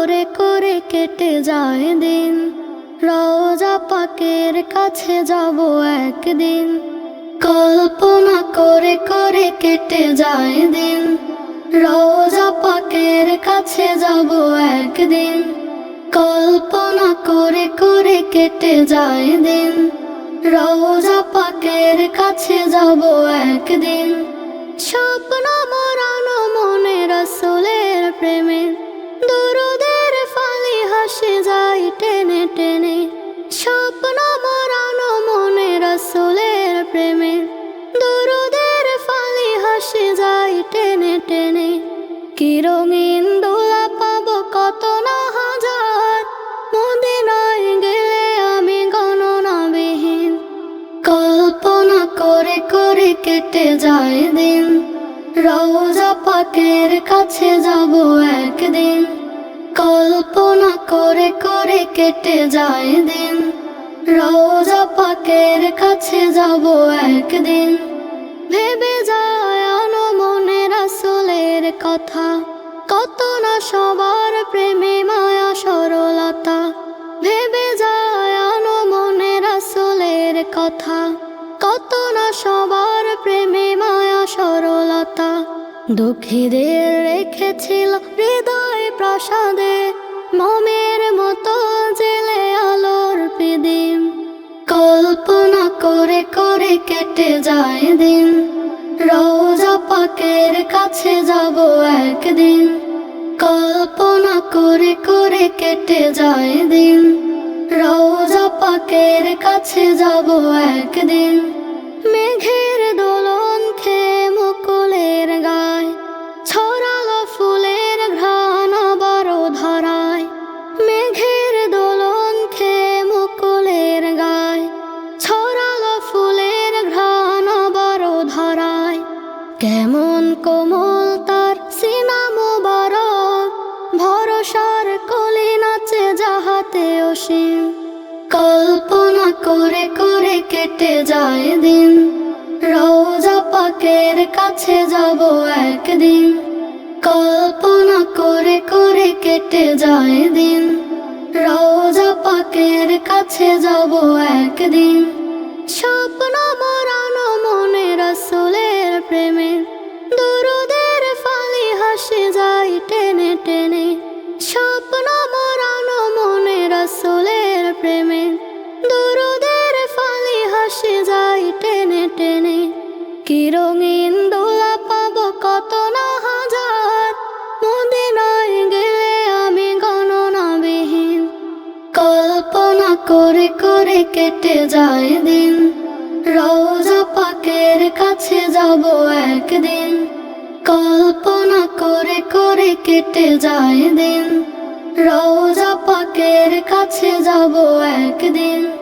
করে করে কেটে যায় দিন। রওজা পাকের কাছে যাব একদিন। কল্পনা করে করে কেটে যায় দিন। রওজা পাকের কাছে যাব একদিন। কল্পনা করে করে কেটে যায় দিন। রওজা পাকের কাছে যাব একদিন। স্বপ্ন মরানো মনে রসুলের প্রেমে রঙিন দোলা পাবো কত না হাজার। মদিনায় গেলে আমি গণনাবিহীন। কল্পনা করে করে কেটে যায় দিন। রওজা পাকের কাছে যাব একদিন। কল্পনা করে করে কেটে যায় দিন। রওজা পাকের কাছে যাব একদিন। ভেবে যায় মনে রাসুলের কথা। কত না সবার প্রেমে মায়া সরলতা। ভেবে যায় আনো মনে রাসুলের কথা। কত না সবার প্রেমে মায়া সরলতা। দুঃখীদের রেখেছিল হৃদয় প্রসাদে। মমের মতো জেলে আলোর পিদিম কল্পনা করে করে কেটে যায় দিন। রোজা পাকের কাছে যাব একদিন। কল্পনা করে করে কেটে যায় দিন। রোজা পাকের কাছে যাব একদিন। কেটে যায় দিন। রোজা পাকের কাছে যাব একদিন। কল্পনা করে করে কেটে যায় দিন। রোজা পাকের কাছে যাব একদিন। স্বপ্ন মরানো মনে রসুলের প্রেমে। দরুদের ফালি হাসে যায় টেনে টেনে। স্বপ্ন মরানো মনে রসুলের প্রেমে। টেনে কি রঙিন দোলা পাবো কত না হাজার। মদিনায় গেলে আমি গণনাবিহীন। কল্পনা করে করে কেটে যায় দিন। রোজা পাকের কাছে যাব একদিন। কল্পনা করে করে কেটে যায় দিন। রোজা পাকের কাছে যাব একদিন।